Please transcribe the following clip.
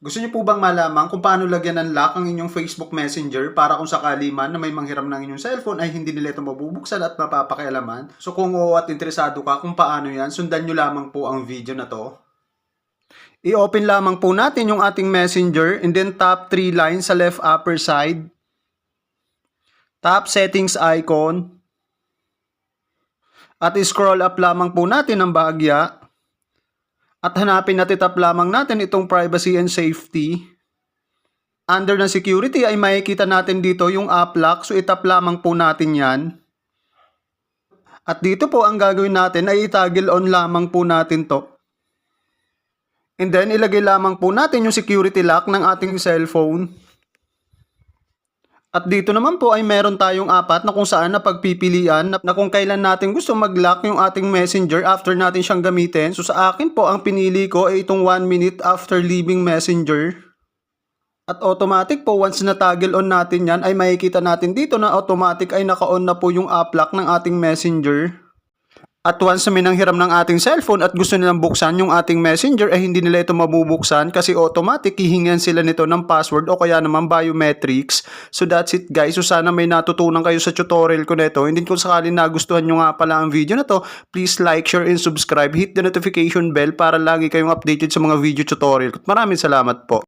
Gusto niyo po bang malaman kung paano lagyan ng lock ang inyong Facebook Messenger para kung sakali man na may manghiram ng inyong cellphone ay hindi nila ito mabubuksan at mapapakialaman? So kung oo at interesado ka kung paano yan, sundan nyo lamang po ang video na to. I-open lamang po natin yung ating Messenger and then top 3 lines sa left upper side. Tap settings icon. At scroll up lamang po natin ang bahagya. At hanapin at itap lamang natin itong privacy and safety. Under ng security ay makikita natin dito yung app lock. So itap lamang po natin yan. At dito po ang gagawin natin ay itagil on lamang po natin to. And then ilagay lamang po natin yung security lock ng ating cellphone. At dito naman po ay meron tayong apat na kung saan na pagpipilian na, kung kailan natin gusto mag-lock yung ating messenger after natin siyang gamitin. So sa akin po ang pinili ko ay itong 1 minute after leaving messenger. At automatic po once na toggle on natin yan ay makikita natin dito na automatic ay naka-on na po yung app lock ng ating messenger. At once na minanghiram ng ating cellphone at gusto nilang buksan yung ating messenger ay hindi nila ito mabubuksan kasi automatic hihingan sila nito ng password o kaya naman biometrics. So that's it guys. So sana may natutunan kayo sa tutorial ko nito. Hindi kung sakali nagustuhan nyo nga pala ang video na to, please like, share, and subscribe. Hit the notification bell para lagi kayong updated sa mga video tutorial. Maraming salamat po.